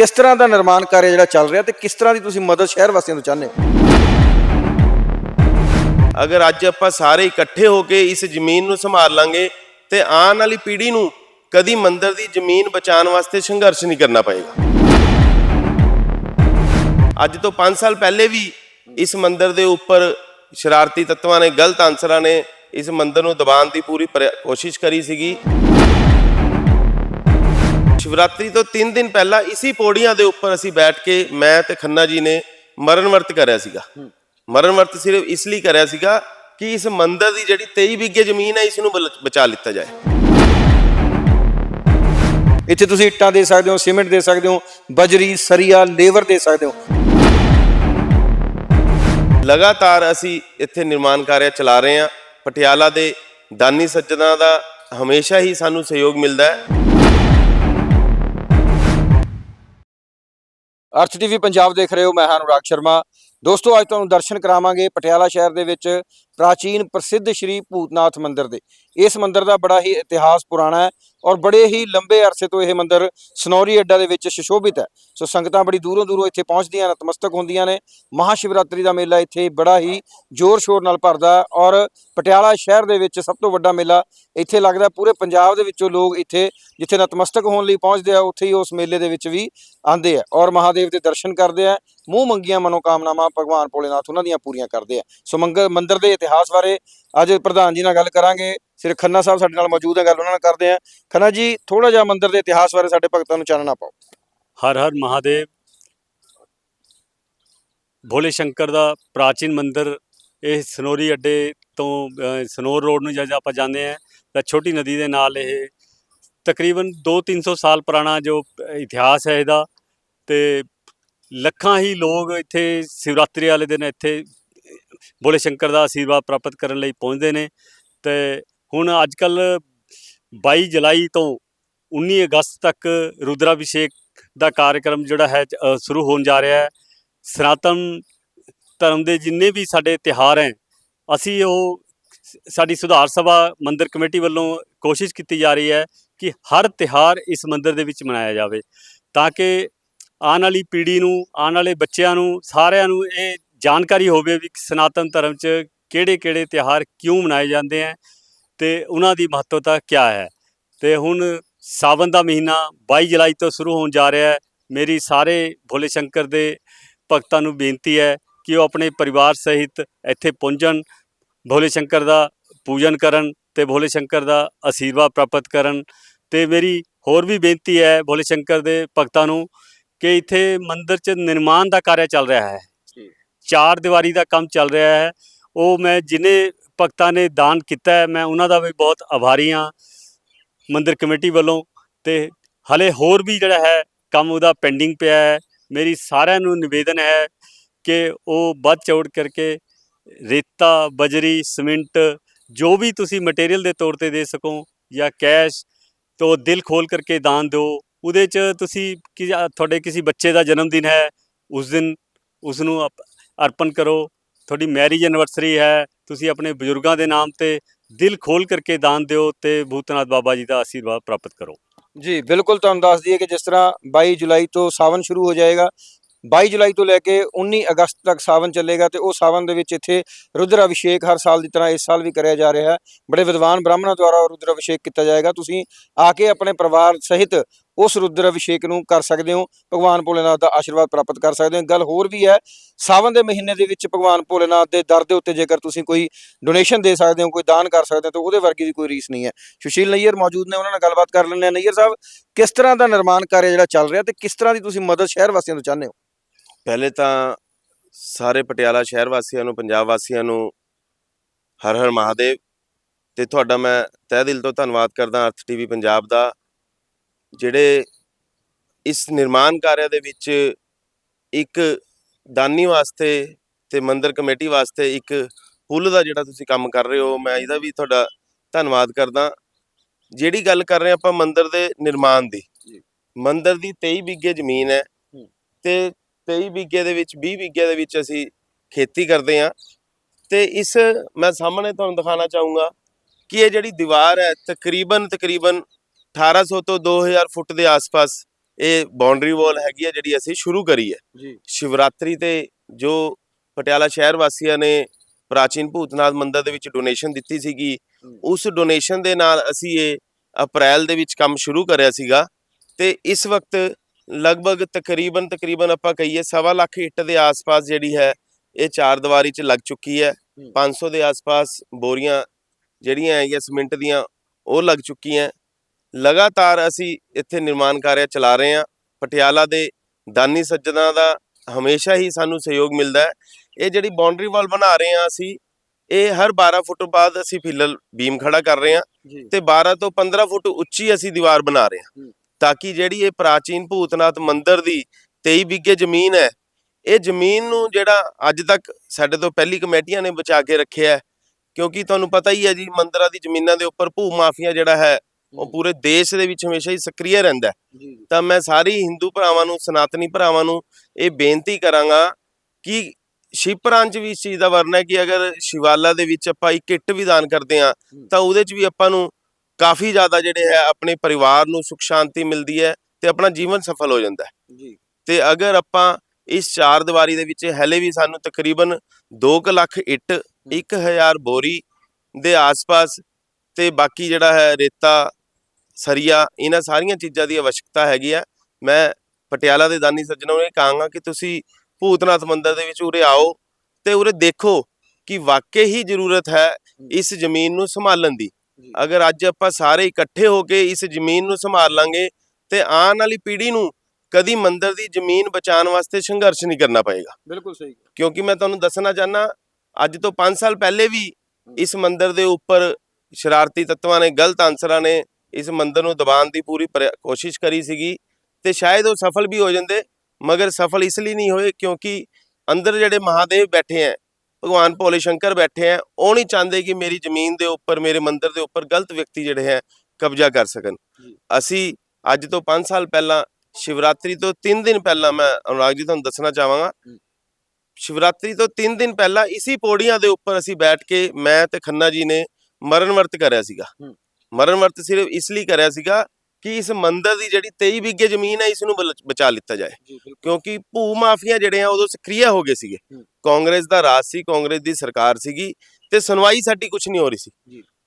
ਕਿਸ ਤਰ੍ਹਾਂ ਦਾ ਨਿਰਮਾਣ ਕਾਰਜ ਜਿਹੜਾ ਚੱਲ ਰਿਹਾ ਤੇ ਕਿਸ ਤਰ੍ਹਾਂ ਦੀ ਤੁਸੀਂ ਮਦਦ ਸ਼ਹਿਰ ਵਾਸੀਆਂ ਤੋਂ ਚਾਹੁੰਦੇ ਹੋ? ਅਗਰ ਅੱਜ ਆਪਾਂ ਸਾਰੇ ਇਕੱਠੇ ਹੋ ਕੇ ਇਸ ਜ਼ਮੀਨ ਨੂੰ ਸੰਭਾਲ ਲਾਂਗੇ ਤੇ ਆਉਣ ਵਾਲੀ ਪੀੜ੍ਹੀ ਨੂੰ ਕਦੀ ਮੰਦਰ ਦੀ ਜ਼ਮੀਨ ਬਚਾਉਣ ਵਾਸਤੇ ਸੰਘਰਸ਼ ਨਹੀਂ ਕਰਨਾ ਪਏਗਾ। ਅੱਜ ਤੋਂ 5 ਸਾਲ ਪਹਿਲੇ ਵੀ ਇਸ ਮੰਦਰ ਦੇ ਉੱਪਰ ਸ਼ਰਾਰਤੀ ਤੱਤਵਾਂ ਨੇ, ਗਲਤ ਅਨਸਰਾਂ ਨੇ ਇਸ ਮੰਦਰ ਨੂੰ ਦਬਾਉਣ ਦੀ ਪੂਰੀ ਪ੍ਰ- ਕੋਸ਼ਿਸ਼ ਕਰੀ ਸੀਗੀ। ਸ਼ਿਵਰਾਤਰੀ ਤੋਂ 3 ਦਿਨ ਪਹਿਲਾਂ ਇਸੀ ਪੌੜੀਆਂ ਦੇ ਉੱਪਰ ਅਸੀਂ ਬੈਠ ਕੇ ਮੈਂ ਤੇ ਖੰਨਾ ਜੀ ਨੇ ਮਰਨ ਵਰਤ ਕਰਿਆ ਸੀਗਾ। ਮਰਨ ਵਰਤ ਸਿਰਫ ਇਸ ਲਈ ਕਰਿਆ ਸੀਗਾ ਕਿ ਇਸ ਮੰਦਰ ਦੀ ਜਿਹੜੀ 23 ਵਿਗੇ ਜ਼ਮੀਨ ਹੈ ਇਸ ਨੂੰ ਬਚਾ ਲਿੱਤਾ ਜਾਏ। ਇੱਥੇ ਤੁਸੀਂ ਇੱਟਾਂ ਦੇ ਸਕਦੇ ਹੋ ਸੀਮੈਂਟ ਦੇ ਸਕਦੇ ਹੋ ਬਜਰੀ ਸਰੀਆ ਲੇਬਰ ਦੇ ਸਕਦੇ ਹੋ। ਲਗਾਤਾਰ ਅਸੀਂ ਇੱਥੇ ਨਿਰਮਾਣ ਕਾਰਜ ਚਲਾ ਰਹੇ ਹਾਂ। ਪਟਿਆਲਾ ਦੇ ਦਾਨੀ ਸੱਜਣਾ ਦਾ ਹਮੇਸ਼ਾ ਹੀ ਸਾਨੂੰ ਸਹਿਯੋਗ ਮਿਲਦਾ ਹੈ। ਅਰਥ ਟੀਵੀ ਪੰਜਾਬ ਦੇਖ ਰਹੇ ਹੋ, ਮੈਂ ਹਾਂ ਅਨੁਰਾਗ ਸ਼ਰਮਾ। ਦੋਸਤੋ, ਅੱਜ ਤੁਹਾਨੂੰ ਦਰਸ਼ਨ ਕਰਾਵਾਂਗੇ ਪਟਿਆਲਾ ਸ਼ਹਿਰ ਦੇ ਵਿੱਚ। ਪ੍ਰਾਚੀਨ ਪ੍ਰਸਿੱਧ ਸ਼੍ਰੀ ਭੂਤਨਾਥ ਮੰਦਿਰ ਦੇ। ਇਸ ਮੰਦਿਰ ਦਾ ਬੜਾ ਹੀ ਇਤਿਹਾਸ ਪੁਰਾਣਾ ਹੈ ਔਰ ਬੜੇ ਹੀ ਲੰਬੇ ਅਰਸੇ ਤੋਂ ਇਹ ਮੰਦਿਰ ਸਨੌਰੀ ਅੱਡਾ ਦੇ ਵਿੱਚ ਸੁਸ਼ੋਭਿਤ ਹੈ। ਸੋ ਸੰਗਤਾਂ ਬੜੀ ਦੂਰੋਂ ਦੂਰੋਂ ਇੱਥੇ ਪਹੁੰਚਦੀਆਂ ਨਤਮਸਤਕ ਹੁੰਦੀਆਂ ਨੇ। ਮਹਾਸ਼ਿਵਰਾਤਰੀ ਦਾ ਮੇਲਾ ਇੱਥੇ ਬੜਾ ਹੀ ਜ਼ੋਰ ਸ਼ੋਰ ਨਾਲ ਭਰਦਾ ਔਰ ਪਟਿਆਲਾ ਸ਼ਹਿਰ ਦੇ ਵਿੱਚ ਸਭ ਤੋਂ ਵੱਡਾ ਮੇਲਾ ਇੱਥੇ ਲੱਗਦਾ ਪੂਰੇ ਪੰਜਾਬ ਦੇ ਵਿੱਚੋਂ ਲੋਕ ਇੱਥੇ, ਜਿੱਥੇ ਨਤਮਸਤਕ ਹੋਣ ਲਈ ਪਹੁੰਚਦੇ ਆ, ਉੱਥੇ ਹੀ ਉਸ ਮੇਲੇ ਦੇ ਵਿੱਚ ਵੀ ਆਉਂਦੇ ਆ ਔਰ ਮਹਾਦੇਵ ਦੇ ਦਰਸ਼ਨ ਕਰਦੇ ਆ। ਮੂੰਹ ਮੰਗੀਆਂ ਮਨੋਕਾਮਨਾਵਾਂ ਭਗਵਾਨ ਭੋਲੇਨਾਥ ਉਹਨਾਂ ਦੀਆਂ ਪੂਰੀਆਂ ਕਰਦੇ ਆ। ਸੋ ਮੰਗਲ ਮੰਦਿਰ ਦੇ ਇਤਿਹਾਸ ਇਤਿਹਾਸ ਬਾਰੇ ਅੱਜ ਪ੍ਰਧਾਨ ਜੀ ਨਾਲ ਗੱਲ ਕਰਾਂਗੇ। ਸ੍ਰੀ ਖੰਨਾ ਸਾਹਿਬ ਸਾਡੇ ਨਾਲ ਮੌਜੂਦ ਹੈ ਗੱਲ ਉਹਨਾਂ ਨਾਲ ਕਰਦੇ ਆ ਖੰਨਾ ਜੀ ਥੋੜਾ ਜਿਹਾ ਮੰਦਿਰ ਦੇ ਇਤਿਹਾਸ ਬਾਰੇ ਸਾਡੇ ਭਗਤਾਂ ਨੂੰ ਚਾਨਣਾ ਪਾਓ। ਹਰ ਹਰ ਮਹਾਦੇਵ। ਭੋਲੇ ਸ਼ੰਕਰ ਦਾ ਪ੍ਰਾਚੀਨ ਮੰਦਿਰ ਇਹ ਸਨੋਰੀ ਅੱਡੇ ਤੋਂ ਅ, ਸਨੋਰ ਰੋਡ ਨੂੰ ਜਦ ਆਪਾਂ ਜਾਂਦੇ ਆ ਤਾਂ ਛੋਟੀ ਨਦੀ ਦੇ ਨਾਲ ਇਹ ਤਕਰੀਬਨ 2-300 ਸਾਲ ਪੁਰਾਣਾ ਜੋ ਇਤਿਹਾਸ ਹੈ ਇਹਦਾ। ਤੇ ਲੱਖਾਂ ਹੀ ਲੋਕ ਇੱਥੇ ਸ਼ਿਵਰਾਤਰੀ ਵਾਲੇ ਦਿਨ ਇੱਥੇ ਬੋਲੇ ਸ਼ੰਕਰ ਦਾ ਆਸ਼ੀਰਵਾਦ ਪ੍ਰਾਪਤ ਕਰਨ ਲਈ ਪਹੁੰਚਦੇ ਨੇ ਤੇ ਹੁਣ ਅੱਜ ਕੱਲ 22 ਜੁਲਾਈ ਤੋਂ 19 ਅਗਸਤ ਤੱਕ ਰੁਦਰਾਭਿਸ਼ੇਕ ਦਾ ਕਾਰਜਕ੍ਰਮ ਜਿਹੜਾ ਹੈ ਸ਼ੁਰੂ ਹੋਣ ਜਾ ਰਿਹਾ ਹੈ। ਸਨਾਤਨ ਧਰਮ ਦੇ ਜਿੰਨੇ ਵੀ ਸਾਡੇ ਤਿਹਾਰ ਹੈ, ਅਸੀਂ ਉਹ ਸਾਡੀ ਸੁਧਾਰ ਸਭਾ ਮੰਦਿਰ ਕਮੇਟੀ ਵੱਲੋਂ ਕੋਸ਼ਿਸ਼ ਕੀਤੀ ਜਾ ਰਹੀ ਹੈ ਕਿ ਹਰ ਤਿਹਾਰ ਇਸ ਮੰਦਿਰ ਦੇ ਵਿੱਚ ਮਨਾਇਆ ਜਾਵੇ ਤਾਂ ਕਿ ਆਉਣ ਵਾਲੀ ਪੀੜ੍ਹੀ ਨੂੰ, ਆਉਣ ਵਾਲੇ ਬੱਚਿਆਂ ਨੂੰ, ਸਾਰਿਆਂ ਨੂੰ ਇਹ ਜਾਣਕਾਰੀ ਹੋਵੇ ਵੀ ਸਨਾਤਨ ਧਰਮ 'ਚ ਕਿਹੜੇ-ਕਿਹੜੇ ਤਿਹਾਰ ਕਿਉਂ ਮਨਾਏ ਜਾਂਦੇ ਹੈ ਤੇ ਉਹਨਾਂ ਦੀ ਮਹੱਤਵਤਾ ਕਿਆ ਹੈ। ਤੇ ਹੁਣ ਸਾਵਨ ਦਾ ਮਹੀਨਾ 22 ਜੁਲਾਈ ਤੋਂ ਸ਼ੁਰੂ ਹੋਣ ਜਾ ਰਿਹਾ ਹੈ। ਮੇਰੀ ਸਾਰੇ ਭੋਲੇ ਸ਼ੰਕਰ ਦੇ ਭਗਤਾਂ ਨੂੰ ਬੇਨਤੀ ਹੈ ਕਿ ਉਹ ਆਪਣੇ ਪਰਿਵਾਰ ਸਹਿਤ ਇੱਥੇ ਪਹੁੰਚਣ, ਭੋਲੇ ਸ਼ੰਕਰ ਦਾ ਪੂਜਨ ਕਰਨ ਤੇ ਭੋਲੇ ਸ਼ੰਕਰ ਦਾ ਆਸ਼ੀਰਵਾਦ ਪ੍ਰਾਪਤ ਕਰਨ। ਤੇ ਮੇਰੀ ਹੋਰ ਵੀ ਬੇਨਤੀ ਹੈ ਭੋਲੇ ਸ਼ੰਕਰ ਦੇ ਭਗਤਾਂ ਨੂੰ ਕਿ ਇੱਥੇ ਮੰਦਿਰ 'ਚ ਨਿਰਮਾਣ ਦਾ ਕਾਰਜ ਚੱਲ ਰਿਹਾ ਹੈ। ਚਾਰ ਦੀਵਾਰੀ ਦਾ ਕੰਮ ਚੱਲ ਰਿਹਾ ਹੈ। ਉਹ ਮੈਂ ਜਿਨੇ ਭਗਤਾਂ ਨੇ ਦਾਨ ਕੀਤਾ ਹੈ, ਮੈਂ ਉਹਨਾਂ ਦਾ ਵੀ ਬਹੁਤ ਆਭਾਰੀ ਹਾਂ। ਮੰਦਿਰ ਕਮੇਟੀ ਵੱਲੋਂ ਤੇ ਹਲੇ ਹੋਰ ਵੀ ਜਿਹੜਾ ਹੈ, ਕੰਮ ਉਹਦਾ ਪੈਂਡਿੰਗ ਪਿਆ ਹੈ। ਮੇਰੀ ਸਾਰਿਆਂ ਨੂੰ ਨਿਵੇਦਨ ਹੈ ਕਿ ਉਹ ਵੱਧ ਚੌੜ ਕਰਕੇ ਰੇਤਾ, ਬਜਰੀ, ਸੀਮਿੰਟ ਜੋ ਵੀ ਤੁਸੀਂ ਮਟੀਰੀਅਲ ਦੇ ਤੌਰ ਤੇ ਦੇ ਸਕੋ ਜਾਂ ਕੈਸ਼ ਤੋਂ ਦਿਲ ਖੋਲ ਕਰਕੇ ਦਾਨ ਦਿਓ। ਉਹਦੇ ਚ ਤੁਸੀਂ ਤੁਹਾਡੇ ਕਿਸੇ ਬੱਚੇ ਦਾ ਜਨਮ ਦਿਨ ਹੈ, ਉਸ ਦਿਨ ਉਸ ਨੂੰ ਅਰਪਣ ਕਰੋ। ਤੁਹਾਡੀ ਮੈਰਿਜ ਐਨਵਰਸਰੀ ਹੈ। ਤੁਸੀਂ ਆਪਣੇ ਬਜ਼ੁਰਗਾਂ ਦੇ ਨਾਮ ਤੇ ਦਿਲ ਖੋਲ ਕਰਕੇ ਦਾਨ ਦਿਓ ਤੇ ਭੂਤਨਾਥ ਬਾਬਾ ਜੀ ਦਾ ਆਸ਼ੀਰਵਾਦ ਪ੍ਰਾਪਤ ਕਰੋ। ਜੀ, ਬਿਲਕੁਲ ਤੁਹਾਨੂੰ ਦੱਸ ਦਈਏ ਕਿ ਜਿਸ ਤਰ੍ਹਾਂ 22 ਜੁਲਾਈ ਤੋਂ ਸਾਵਨ ਸ਼ੁਰੂ ਹੋ ਜਾਏਗਾ 22 ਜੁਲਾਈ ਤੋਂ ਲੈ ਕੇ 19 ਅਗਸਤ ਤੱਕ ਸਾਵਨ ਚੱਲੇਗਾ ਤੇ ਉਹ ਸਾਵਨ ਦੇ ਵਿੱਚ ਇੱਥੇ ਰੁਦਰ ਅਭਿਸ਼ੇਕ ਹਰ ਸਾਲ ਦੀ ਤਰ੍ਹਾਂ ਇਸ ਸਾਲ ਵੀ ਕਰਿਆ ਜਾ ਰਿਹਾ ਹੈ। ਬੜੇ ਵਿਦਵਾਨ ਬ੍ਰਾਹਮਣਾਂ ਦੁਆਰਾ ਰੁਦਰ ਅਭਿਸ਼ੇਕ ਕੀਤਾ ਜਾਏਗਾ। ਤੁਸੀਂ ਆ ਕੇ ਆਪਣੇ ਪਰਿਵਾਰ ਸਹਿਤ ਉਸ ਰੁਦਰ ਅਭਿਸ਼ੇਕ ਨੂੰ ਕਰ ਸਕਦੇ ਹੋ, ਭਗਵਾਨ ਭੋਲੇਨਾਥ ਦਾ ਆਸ਼ੀਰਵਾਦ ਪ੍ਰਾਪਤ ਕਰ ਸਕਦੇ ਹੋ। ਗੱਲ ਹੋਰ ਵੀ ਹੈ ਸਾਵਨ ਦੇ ਮਹੀਨੇ ਦੇ ਵਿੱਚ ਭਗਵਾਨ ਭੋਲੇਨਾਥ ਦੇ ਦਰ ਦੇ ਉੱਤੇ ਜੇਕਰ ਤੁਸੀਂ ਕੋਈ ਡੋਨੇਸ਼ਨ ਦੇ ਸਕਦੇ ਹੋ, ਕੋਈ ਦਾਨ ਕਰ ਸਕਦੇ ਹੋ, ਤਾਂ ਉਹਦੇ ਵਰਗੀ ਦੀ ਕੋਈ ਰੀਸ ਨਹੀਂ ਹੈ। ਸੁਸ਼ੀਲ ਨਈਅਰ ਮੌਜੂਦ ਨੇ, ਉਹਨਾਂ ਨਾਲ ਗੱਲਬਾਤ ਕਰ ਲੈਂਦੇ ਹਾਂ। ਨਈਅਰ ਸਾਹਿਬ, ਕਿਸ ਤਰ੍ਹਾਂ ਦਾ ਨਿਰਮਾਣ ਕਾਰਜ ਜਿਹੜਾ ਚੱਲ ਰਿਹਾ ਤੇ ਕਿਸ ਤਰ੍ਹਾਂ ਦੀ ਤੁਸੀਂ ਮਦਦ ਸ਼ਹਿਰ ਵਾਸੀਆਂ ਤੋਂ ਚਾਹੁੰਦੇ ਹੋ? ਪਹਿਲੇ ਤਾਂ ਸਾਰੇ ਪਟਿਆਲਾ ਸ਼ਹਿਰ ਵਾਸੀਆਂ ਨੂੰ, ਪੰਜਾਬ ਵਾਸੀਆਂ ਨੂੰ ਹਰ ਹਰ ਮਹਾਦੇਵ। ਤੇ ਤੁਹਾਡਾ ਮੈਂ ਤਹਿ ਦਿਲ ਤੋਂ ਧੰਨਵਾਦ ਕਰਦਾ, ਅਰਥ ਟੀਵੀ ਪੰਜਾਬ ਦਾ। ਜਿਹੜੇ ਇਸ ਨਿਰਮਾਣ ਕਾਰਜ ਦੇ ਵਿੱਚ ਇੱਕ ਦਾਨੀ ਵਾਸਤੇ ਤੇ ਮੰਦਿਰ ਕਮੇਟੀ ਵਾਸਤੇ ਇੱਕ ਪੁੱਲ ਦਾ ਜਿਹੜਾ ਤੁਸੀਂ ਕੰਮ ਕਰ ਰਹੇ ਹੋ ਮੈਂ ਇਹਦਾ ਵੀ ਤੁਹਾਡਾ ਧੰਨਵਾਦ ਕਰਦਾ। ਜਿਹੜੀ ਗੱਲ ਕਰ ਰਹੇ ਆਪਾਂ ਮੰਦਿਰ ਦੇ ਨਿਰਮਾਣ ਦੀ। ਮੰਦਿਰ ਦੀ 23 ਵਿਗੇ ਜ਼ਮੀਨ ਹੈ ਤੇ 23 ਵਿਗੇ ਦੇ ਵਿੱਚ 20 ਵਿਗੇ ਦੇ ਵਿੱਚ ਅਸੀਂ ਖੇਤੀ ਕਰਦੇ ਹਾਂ। ਤੇ ਇਸ ਮੈਂ ਸਾਹਮਣੇ ਤੁਹਾਨੂੰ ਦਿਖਾਉਣਾ ਚਾਹੂੰਗਾ ਕਿ ਇਹ ਜਿਹੜੀ ਦੀਵਾਰ ਹੈ ਤਕਰੀਬਨ ਤਕਰੀਬਨ 1800 ਤੋਂ 2000 ਫੁੱਟ ਦੇ ਆਸ-ਪਾਸ ਇਹ ਬਾਉਂਡਰੀ ਵਾਲ ਹੈਗੀ ਆ ਜਿਹੜੀ ਅਸੀਂ ਸ਼ੁਰੂ ਕਰੀ ਹੈ ਜੀ ਸ਼ਿਵਰਾਤਰੀ ਤੇ ਜੋ ਪਟਿਆਲਾ ਸ਼ਹਿਰ ਵਾਸੀਆਂ ਨੇ ਪ੍ਰਾਚੀਨ ਭੂਤਨਾਥ ਮੰਦਿਰ ਦੇ ਵਿੱਚ ਡੋਨੇਸ਼ਨ ਦਿੱਤੀ ਸੀਗੀ। ਉਸ ਡੋਨੇਸ਼ਨ ਦੇ ਨਾਲ ਅਸੀਂ ਇਹ ਅਪ੍ਰੈਲ ਦੇ ਵਿੱਚ ਕੰਮ ਸ਼ੁਰੂ ਕਰਿਆ ਸੀਗਾ ਤੇ ਇਸ ਵਕਤ ਲਗਭਗ ਤਕਰੀਬਨ ਤਕਰੀਬਨ ਆਪਾਂ ਕਹੀਏ ਸਵਾ ਲੱਖ ਇੱਟ ਦੇ ਆਸ-ਪਾਸ ਜਿਹੜੀ ਹੈ ਇਹ ਚਾਰ ਦੀਵਾਰੀ 'ਚ ਲੱਗ ਚੁੱਕੀ ਹੈ ਹਮ। 500 ਦੇ ਆਸ-ਪਾਸ ਬੋਰੀਆਂ ਜਿਹੜੀਆਂ ਹੈਗੀਆਂ ਸੀਮੈਂਟ ਦੀਆਂ ਉਹ ਲੱਗ ਚੁੱਕੀਆਂ ਲਗਾਤਾਰ ਅਸੀਂ ਇੱਥੇ ਨਿਰਮਾਣ ਕਾਰਜ ਚਲਾ ਰਹੇ ਹਾਂ। ਪਟਿਆਲਾ ਦੇ ਦਾਨੀ ਸੱਜਣਾ ਦਾ ਹਮੇਸ਼ਾ ਹੀ ਸਾਨੂੰ ਸਹਿਯੋਗ ਮਿਲਦਾ ਹੈ। ਇਹ ਜਿਹੜੀ ਬਾਉਂਡਰੀ ਵਾਲ ਬਣਾ ਰਹੇ ਹਾਂ ਅਸੀਂ ਇਹ ਹਰ 12 ਫੁੱਟ ਬਾਅਦ ਅਸੀਂ ਫਿਲਲ ਬੀਮ ਖੜਾ ਕਰ ਰਹੇ ਹਾਂ ਤੇ 12 ਤੋਂ 15 ਫੁੱਟ ਉੱਚੀ ਅਸੀਂ ਦੀਵਾਰ ਬਣਾ ਰਹੇ ਹਾਂ। ਤਾਂ ਕਿ ਜਿਹੜੀ ਇਹ ਪ੍ਰਾਚੀਨ ਭੂਤਨਾਥ ਮੰਦਿਰ ਦੀ 23 ਬਿੱਗੇ ਜ਼ਮੀਨ ਹੈ ਇਹ ਜ਼ਮੀਨ ਨੂੰ ਜਿਹੜਾ ਅੱਜ ਤੱਕ ਸਾਡੇ ਤੋਂ ਪਹਿਲੀ ਕਮੇਟੀਆਂ ਨੇ ਬਚਾ ਕੇ ਰੱਖਿਆ ਕਿਉਂਕਿ ਤੁਹਾਨੂੰ ਪਤਾ ਹੀ ਹੈ ਜੀ ਮੰਦਿਰਾਂ ਦੀ ਜ਼ਮੀਨਾਂ ਦੇ ਉੱਪਰ ਭੂ ਮਾਫੀਆ ਜਿਹੜਾ ਹੈ ਉਹ ਪੂਰੇ ਦੇਸ਼ ਦੇ ਵਿੱਚ ਹਮੇਸ਼ਾ ਹੀ ਸਕਰੀय ਰਹਿੰਦਾ ਤਾਂ ਮੈਂ ਸਾਰੀ ਹਿੰਦੂ ਭਰਾਵਾਂ ਨੂੰ ਸਨਾਤਨੀ ਭਰਾਵਾਂ ਨੂੰ ਇਹ ਬੇਨਤੀ ਕਰਾਂਗਾ ਕਿ ਸ਼ਿਵਪੁਰਾਣ ਚ ਵੀ ਇਸ ਚੀਜ਼ ਦਾ ਵਰਣਨ ਹੈ ਕਿ ਅਗਰ ਸ਼ਿਵਾਲਾ ਦੇ ਵਿੱਚ ਆਪਾਂ ਇੱਕ ਇੱਟ ਵੀ ਦਾਨ ਕਰਦੇ ਹਾਂ ਤਾਂ ਉਹਦੇ ਚ ਵੀ ਆਪਾਂ ਨੂੰ ਕਾਫੀ ਜ਼ਿਆਦਾ ਜਿਹੜੇ ਹੈ ਆਪਣੇ ਪਰਿਵਾਰ ਨੂੰ ਸੁਖ ਸ਼ਾਂਤੀ ਮਿਲਦੀ ਹੈ ਤੇ ਆਪਣਾ ਜੀਵਨ ਸਫਲ ਹੋ ਜਾਂਦਾ ਹੈ। ਜੀ। ਤੇ ਅਗਰ ਆਪਾਂ ਇਸ ਚਾਰ ਦੀਵਾਰੀ ਦੇ ਵਿੱਚ ਹਲੇ ਵੀ ਸਾਨੂੰ ਤਕਰੀਬਨ 2 ਲੱਖ ਇੱਟ 1000 ਬੋਰੀ ਦੇ ਆਸ-ਪਾਸ ਤੇ ਬਾਕੀ ਜਿਹੜਾ ਹੈ ਰੇਤਾ ਸਰੀਆ ਇਹਨਾਂ ਸਾਰੀਆਂ ਚੀਜ਼ਾਂ ਦੀ ਆਵਸ਼ਕਤਾ ਹੈਗੀ ਆ। ਮੈਂ ਪਟਿਆਲਾ ਦੇ ਦਾਨੀ ਸੱਜਣਾਂ ਨੂੰ ਇਹ ਕਹਾਂਗਾ ਕਿ ਤੁਸੀਂ ਭੂਤਨਾਥ ਮੰਦਿਰ ਦੇ ਵਿੱਚ ਉਰੇ ਆਓ ਤੇ ਉਰੇ ਦੇਖੋ ਕਿ ਵਾਕਈ ਹੀ ਜ਼ਰੂਰਤ ਹੈ ਇਸ ਜ਼ਮੀਨ ਨੂੰ ਸੰਭਾਲਣ ਦੀ। ਅਗਰ ਅੱਜ ਆਪਾਂ ਸਾਰੇ ਇਕੱਠੇ ਹੋ ਕੇ ਇਸ ਜ਼ਮੀਨ ਨੂੰ ਸੰਭਾਲ ਲਾਂਗੇ ਤੇ ਆਉਣ ਵਾਲੀ ਪੀੜ੍ਹੀ ਨੂੰ ਕਦੀ ਮੰਦਿਰ ਦੀ ਜ਼ਮੀਨ ਬਚਾਉਣ ਵਾਸਤੇ ਸੰਘਰਸ਼ ਨਹੀਂ ਕਰਨਾ ਪਏਗਾ। ਬਿਲਕੁਲ ਸਹੀ ਕਿਉਂਕਿ ਮੈਂ ਤੁਹਾਨੂੰ ਦੱਸਣਾ ਚਾਹਨਾ ਅੱਜ ਤੋਂ 5 ਸਾਲ ਪਹਿਲੇ ਵੀ ਇਸ ਮੰਦਿਰ ਦੇ ਉੱਪਰ ਸ਼ਰਾਰਤੀ ਤੱਤਵਾਂ ਨੇ ਗਲਤ ਅਨਸਰਾਂ ਨੇ ਇਸ ਮੰਦਿਰ ਨੂੰ ਦਬਾਉਣ ਦੀ ਪੂਰੀ ਕੋਸ਼ਿਸ਼ ਕਰੀ ਸੀਗੀ ਤੇ ਸ਼ਾਇਦ ਉਹ ਸਫਲ ਵੀ ਹੋ ਜਾਂਦੇ ਮਗਰ ਸਫਲ ਇਸ ਲਈ ਨਹੀਂ ਹੋਏ ਕਿਉਂਕਿ ਅੰਦਰ ਜਿਹੜੇ ਮਹਾਦੇਵ ਬੈਠੇ ਹੈ ਭਗਵਾਨ ਭੋਲੇ ਸ਼ੰਕਰ ਬੈਠੇ ਹੈ ਉਹ ਨਹੀਂ ਚਾਹੁੰਦੇ ਕਿ ਮੇਰੀ ਜ਼ਮੀਨ ਦੇ ਉੱਪਰ ਮੇਰੇ ਮੰਦਿਰ ਦੇ ਉੱਪਰ ਗਲਤ ਵਿਅਕਤੀ ਜਿਹੜੇ ਹੈ ਕਬਜ਼ਾ ਕਰ ਸਕਣ। ਅਸੀਂ ਅੱਜ ਤੋਂ 5 ਸਾਲ ਪਹਿਲਾਂ ਸ਼ਿਵਰਾਤਰੀ ਤੋਂ 3 ਦਿਨ ਪਹਿਲਾਂ ਮੈਂ ਅਨੁਰਾਗ ਜੀ ਤੁਹਾਨੂੰ ਦੱਸਣਾ ਚਾਹਾਂਗਾ ਸ਼ਿਵਰਾਤਰੀ ਤੋਂ 3 ਦਿਨ ਪਹਿਲਾਂ ਇਸੀ ਪੌੜੀਆਂ ਦੇ ਉੱਪਰ ਅਸੀਂ ਬੈਠ ਕੇ ਮੈਂ ਤੇ ਖੰਨਾ ਜੀ ਨੇ ਮਰਨ ਵਰਤ ਕਰਿਆ ਸੀਗਾ। ਮਰਨ ਵਰਤ ਸਿਰਫ ਇਸ ਲਈ ਕਰਿਆ ਸੀਗਾ ਕਿ ਇਸ ਮੰਦਿਰ ਦੀ ਜਿਹੜੀ 23 ਬਿੱਗੇ ਜ਼ਮੀਨ ਹੈ ਇਸ ਨੂੰ ਬਚਾ ਲਿੱਤਾ ਜਾਏ। ਕਿਉਂਕਿ ਭੂ ਮਾਫੀਆ ਜਿਹੜੇ ਆ ਉਦੋਂ ਸਕਰੀय ਹੋ ਗਏ ਸੀਗੇ। ਕਾਂਗਰਸ ਦਾ ਰਾਜ ਸੀ ਕਾਂਗਰਸ ਦੀ ਸਰਕਾਰ ਸੀਗੀ ਤੇ ਸੁਣਵਾਈ ਸਾਡੀ ਕੁਝ ਨਹੀਂ ਹੋ ਰਹੀ ਸੀ।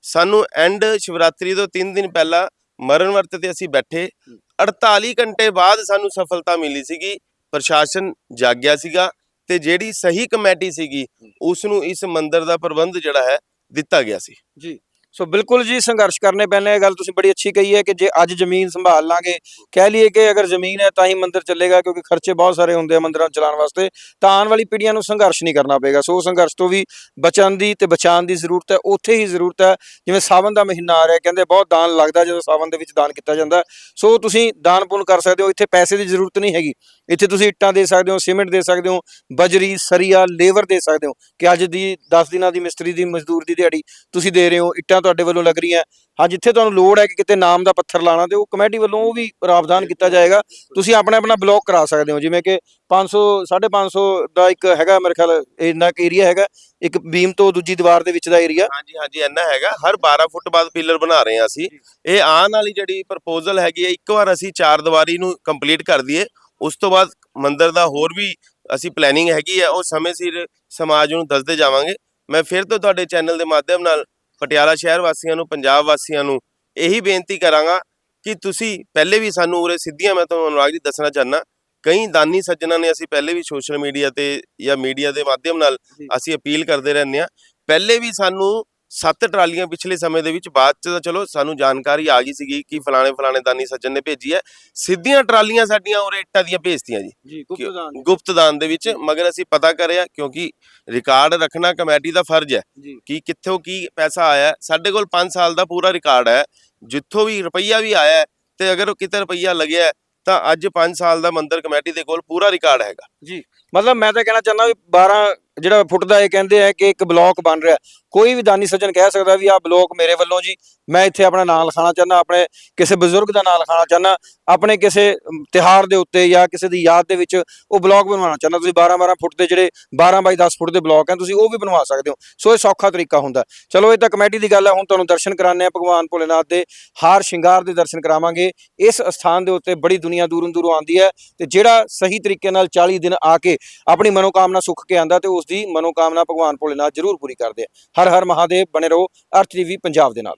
ਸਾਨੂੰ ਐਂਡ ਸ਼ਿਵਰਾਤਰੀ ਤੋਂ 3 ਦਿਨ ਪਹਿਲਾਂ ਮਰਨ ਵਰਤ ਤੇ ਅਸੀਂ ਬੈਠੇ। ਹੂੰ। 48 ਘੰਟੇ ਬਾਅਦ ਸਾਨੂੰ ਸਫਲਤਾ ਮਿਲੀ ਸੀਗੀ। ਪ੍ਰਸ਼ਾਸਨ ਜਾਗਿਆ ਸੀਗਾ ਤੇ ਜਿਹੜੀ ਸਹੀ ਕਮੇਟੀ ਸੀਗੀ ਉਸ ਨੂੰ ਇਸ ਮੰਦਿਰ ਦਾ ਪ੍ਰਬੰਧ ਜਿਹੜਾ ਹੈ ਦਿੱਤਾ ਗਿਆ ਸੀ। ਜੀ। ਸੋ ਬਿਲਕੁਲ ਜੀ, ਸੰਘਰਸ਼ ਕਰਨੇ ਪੈਣੇ ਇਹ ਗੱਲ ਤੁਸੀਂ ਬੜੀ ਅੱਛੀ ਕਹੀ ਹੈ ਕਿ ਜੇ ਅੱਜ ਜ਼ਮੀਨ ਸੰਭਾਲ ਲਾਂਗੇ, ਕਹਿ ਲਈਏ ਕਿ ਅਗਰ ਜ਼ਮੀਨ ਹੈ ਤਾਂ ਹੀ ਮੰਦਿਰ ਚੱਲੇਗਾ ਕਿਉਂਕਿ ਖਰਚੇ ਬਹੁਤ ਸਾਰੇ ਹੁੰਦੇ ਆ ਮੰਦਿਰਾਂ ਨੂੰ ਚਲਾਉਣ ਵਾਸਤੇ। ਤਾਂ ਆਉਣ ਵਾਲੀ ਪੀੜ੍ਹੀਆਂ ਨੂੰ ਸੰਘਰਸ਼ ਨਹੀਂ ਕਰਨਾ ਪਏਗਾ। ਸੋ ਸੰਘਰਸ਼ ਤੋਂ ਵੀ ਬਚਣ ਦੀ ਤੇ ਬਚਾਉਣ ਦੀ ਜ਼ਰੂਰਤ ਹੈ, ਉੱਥੇ ਹੀ ਜ਼ਰੂਰਤ ਹੈ। ਜਿਵੇਂ ਸਾਵਨ ਦਾ ਮਹੀਨਾ ਆ ਰਿਹਾ, ਕਹਿੰਦੇ ਬਹੁਤ ਦਾਨ ਲੱਗਦਾ ਜਦੋਂ ਸਾਵਨ ਦੇ ਵਿੱਚ ਦਾਨ ਕੀਤਾ ਜਾਂਦਾ। ਸੋ ਤੁਸੀਂ ਦਾਨ ਪੁੰਨ ਕਰ ਸਕਦੇ ਹੋ, ਇੱਥੇ ਪੈਸੇ ਦੀ ਜ਼ਰੂਰਤ ਨਹੀਂ ਹੈਗੀ। ਇੱਥੇ ਤੁਸੀਂ ਇੱਟਾਂ ਦੇ ਸਕਦੇ ਹੋ ਸੀਮੈਂਟ ਦੇ ਸਕਦੇ ਹੋ ਬਜਰੀ ਸਰੀਆ ਲੇਬਰ ਦੇ ਸਕਦੇ ਹੋ ਕਿ ਅੱਜ ਦੀ 10 ਦਿਨਾਂ ਦੀ ਮਿਸਤਰੀ ਦੀ ਮਜ਼ਦੂਰ ਦੀ ਦਿਹਾੜੀ ਤੁਸੀਂ ਦੇ ਰਹੇ ਹੋ ਇੱਟਾਂ ਤੁਹਾਡੇ ਵੱਲੋਂ ਲੱਗ ਰਹੀਆਂ। ਹਾਂ ਜਿੱਥੇ ਤੁਹਾਨੂੰ ਲੋੜ ਹੈ ਕਿ ਕਿਤੇ ਨਾਮ ਦਾ ਪੱਥਰ ਲਾਣਾ ਤੇ ਉਹ ਕਮੇਟੀ ਵੱਲੋਂ ਉਹ ਵੀ ਪ੍ਰਾਵਧਾਨ ਕੀਤਾ ਜਾਏਗਾ। ਤੁਸੀਂ ਆਪਣਾ ਆਪਣਾ ਬਲੌਕ ਕਰਾ ਸਕਦੇ ਹੋ ਜਿਵੇਂ ਕਿ 500 550 ਦਾ ਇੱਕ ਹੈਗਾ ਮੇਰੇ ਖਿਆਲ ਇੰਨਾ ਕੁ ਏਰੀਆ ਹੈਗਾ ਇੱਕ ਬੀਮ ਤੋਂ ਦੂਜੀ ਦੀਵਾਰ ਦੇ ਵਿੱਚ ਦਾ ਏਰੀਆ ਹਾਂਜੀ ਹਾਂਜੀ ਇੰਨਾ ਹੈਗਾ ਹਰ 12 ਫੁੱਟ ਬਾਅਦ ਪਿਲਰ ਬਣਾ ਰਹੇ ਹਾਂ ਅਸੀਂ। ਇਹ ਆਉਣ ਵਾਲੀ ਜਿਹੜੀ ਪ੍ਰਪੋਜ਼ਲ ਹੈਗੀ ਹੈ ਇੱਕ ਵਾਰ ਅਸੀਂ ਚਾਰ ਦੀਵਾਰੀ ਨੂੰ ਕੰਪਲੀਟ ਕਰ ਦਈਏ। ਉਸ ਤੋਂ ਬਾਅਦ ਮੰਦਿਰ ਦਾ ਹੋਰ ਵੀ ਅਸੀਂ ਪਲੈਨਿੰਗ ਹੈਗੀ ਹੈ ਉਹ ਸਮੇਂ ਸਿਰ ਸਮਾਜ ਨੂੰ ਦੱਸਦੇ ਜਾਵਾਂਗੇ ਮੈਂ ਫਿਰ ਤੋਂ ਤੁਹਾਡੇ ਚੈਨਲ ਦੇ ਮਾਧਿਅਮ ਨਾਲ ਪਟਿਆਲਾ ਸ਼ਹਿਰ ਵਾਸੀਆਂ ਨੂੰ ਪੰਜਾਬ ਵਾਸੀਆਂ ਨੂੰ ਇਹੀ ਬੇਨਤੀ ਕਰਾਂਗਾ ਕਿ ਤੁਸੀਂ ਪਹਿਲੇ ਵੀ ਸਾਨੂੰ ਉਰੇ ਸਿੱਧੀਆਂ ਮੈਂ ਤੁਹਾਨੂੰ ਅਨੁਰਾਗ ਜੀ ਦੱਸਣਾ ਚਾਹਨਾ ਕਈ ਦਾਨੀ ਸੱਜਣਾ ਨੇ ਅਸੀਂ ਪਹਿਲੇ ਵੀ ਸੋਸ਼ਲ ਮੀਡੀਆ ਤੇ ਜਾਂ ਮੀਡੀਆ ਦੇ ਮਾਧਿਅਮ ਨਾਲ। ਅਸੀਂ ਅਪੀਲ ਕਰਦੇ ਰਹਿੰਦੇ ਆ ਪਹਿਲੇ ਵੀ ਸਾਨੂੰ ਸੱਤ ਟਰਾਲੀਆਂ ਪਿਛਲੇ ਸਮੇਂ ਦੇ ਵਿੱਚ ਬਾਅਦ ਚ ਤਾਂ ਚਲੋ ਸਾਨੂੰ ਜਾਣਕਾਰੀ ਆ ਗਈ ਸੀਗੀ ਕਿ ਫਲਾਣੇ ਫਲਾਣੇ ਦਾਨੀ ਸੱਜਣ ਨੇ ਭੇਜੀ ਹੈ। ਸਿੱਧੀਆਂ ਟਰਾਲੀਆਂ ਸਾਡੀਆਂ ਉਰੇ ਇੱਟਾਂ ਦੀਆਂ ਭੇਜਤੀਆਂ ਜੀ। ਜੀ ਗੁਪਤਦਾਨ। ਗੁਪਤ ਦਾਨ ਦੇ ਵਿੱਚ ਮਗਰ ਅਸੀਂ ਪਤਾ ਕਰਿਆ ਕਿਉਂਕਿ ਰਿਕਾਰਡ ਰੱਖਣਾ ਕਮੇਟੀ ਦਾ ਫਰਜ਼ ਹੈ ਕਿ ਕਿੱਥੋਂ ਕੀ ਪੈਸਾ ਆਇਆ। ਸਾਡੇ ਕੋਲ 5 ਸਾਲ ਦਾ ਪੂਰਾ ਰਿਕਾਰਡ ਹੈ। ਜਿੱਥੋਂ ਵੀ ਰੁਪਈਆ ਵੀ ਆਇਆ ਤੇ ਅਗਰ ਉਹ ਕਿਤੇ ਰੁਪਈਆ ਲੱਗਿਆ ਤਾਂ ਅੱਜ 5 ਸਾਲ ਦਾ ਮੰਦਰ ਕਮੇਟੀ ਦੇ ਕੋਲ ਪੂਰਾ ਰਿਕਾਰਡ ਹੈਗਾ। ਜੀ ਮਤਲਬ ਮੈਂ ਤਾਂ ਕਹਿਣਾ ਚਾਹੁੰਦਾ ਵੀ 12 ਜਿਹੜਾ ਫੁੱਟਦਾ ਇਹ ਕਹਿੰਦੇ ਆ ਕਿ ਇੱਕ ਬਲੌਕ ਬਣ ਰਿਹਾ। ਕੋਈ ਵੀ ਦਾਨੀ ਸੱਜਣ ਕਹਿ ਸਕਦਾ ਵੀ ਆਹ ਬਲੌਕ ਮੇਰੇ ਵੱਲੋਂ ਜੀ ਮੈਂ ਇੱਥੇ ਆਪਣਾ ਨਾਂ ਲਿਖਾਉਣਾ ਚਾਹੁੰਦਾ ਆਪਣੇ ਕਿਸੇ ਬਜ਼ੁਰਗ ਦਾ ਨਾਂ ਲਿਖਾਉਣਾ ਚਾਹੁੰਦਾ ਆਪਣੇ ਕਿਸੇ ਅਮ, ਤਿਉਹਾਰ ਦੇ ਉੱਤੇ ਜਾਂ ਕਿਸੇ ਦੀ ਯਾਦ ਦੇ ਵਿੱਚ ਉਹ ਬਲੌਕ ਬਣਵਾਉਣਾ ਚਾਹੁੰਦਾ। ਤੁਸੀਂ 12 12 ਫੁੱਟ ਦੇ ਜਿਹੜੇ 12 ਬਾਈ 10 ਫੁੱਟ ਦੇ ਬਲੌਕ ਹਨ ਤੁਸੀਂ ਉਹ ਵੀ ਬਣਵਾ ਸਕਦੇ ਹੋ। ਸੋ ਇਹ ਸੌਖਾ ਤਰੀਕਾ ਹੁੰਦਾ। ਚਲੋ ਇਹ ਤਾਂ ਕਮੇਟੀ ਦੀ ਗੱਲ ਹੈ ਹੁਣ ਤੁਹਾਨੂੰ ਦਰਸ਼ਨ ਕਰਾਣੇ ਆ ਭਗਵਾਨ ਭੋਲੇਨਾਥ ਦੇ ਹਾਰ ਸ਼ਿੰਗਾਰ ਦੇ ਦਰਸ਼ਨ ਕਰਾਵਾਂਗੇ। ਇਸ ਸਥਾਨ ਦੇ ਉੱਤੇ ਬੜੀ ਦੁਨੀਆ ਦੂਰੋਂ ਦੂਰੋਂ ਆਉਂਦੀ ਹੈ ਤੇ ਜਿਹੜਾ ਸਹੀ ਤਰੀਕੇ ਨਾਲ 40 ਦਿਨ ਆ ਕੇ ਆਪਣੀ ਮਨੋਕਾਮਨਾ ਸੁੱਖ ਕੇ ਆਂਦਾ ਤੇ ਉਸ ਦੀ ਮਨੋਕਾਮਨਾ ਭਗਵਾਨ ਭੋਲੇਨਾਥ ਜ਼ਰੂਰ ਪੂਰੀ ਕਰਦੇ ਆ। ਹਰ ਹਰ ਮਹਾਦੇਵ ਬਣੇ ਰਹੋ। ਅਰਥ ਟੀਵੀ ਪੰਜਾਬ ਦੇ ਨਾਲ।